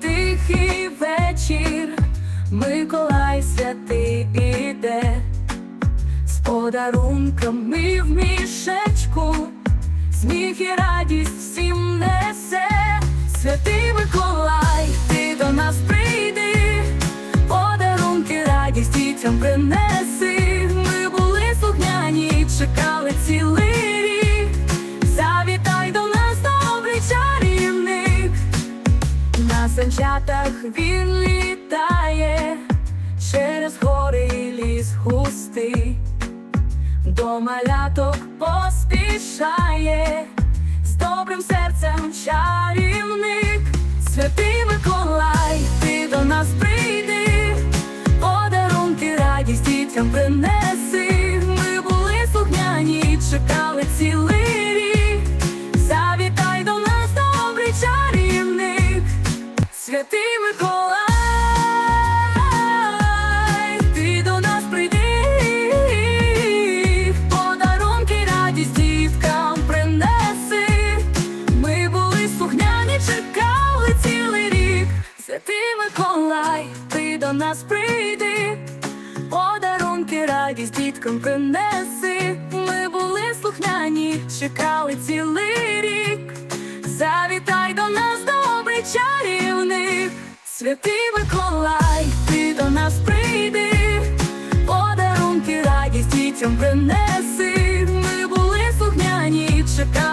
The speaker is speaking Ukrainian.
тихий вечір, Миколай святий іде, з подарунками в мішечку, сміх і радість всім несе, святий Миколай, ти до нас прийди, подарунки, радість дітям принеси. Санчатах він літає через гори і ліс густий, до маляток поспішає, з добрим серцем чарівник, святий Миколай, ти до нас прийди, подарунки, радість дітям принеси. Святий Миколай, ти до нас прийди, подарунки, радість діткам принеси. Ми були слухняні, чекали цілий рік. Святий Миколай, ти до нас прийди, подарунки, радість діткам принеси. Ми були слухняні, чекали цілий Святий Миколай, ти до нас прийди, подарунки радість дітям принеси. Ми були слухняні, чекали.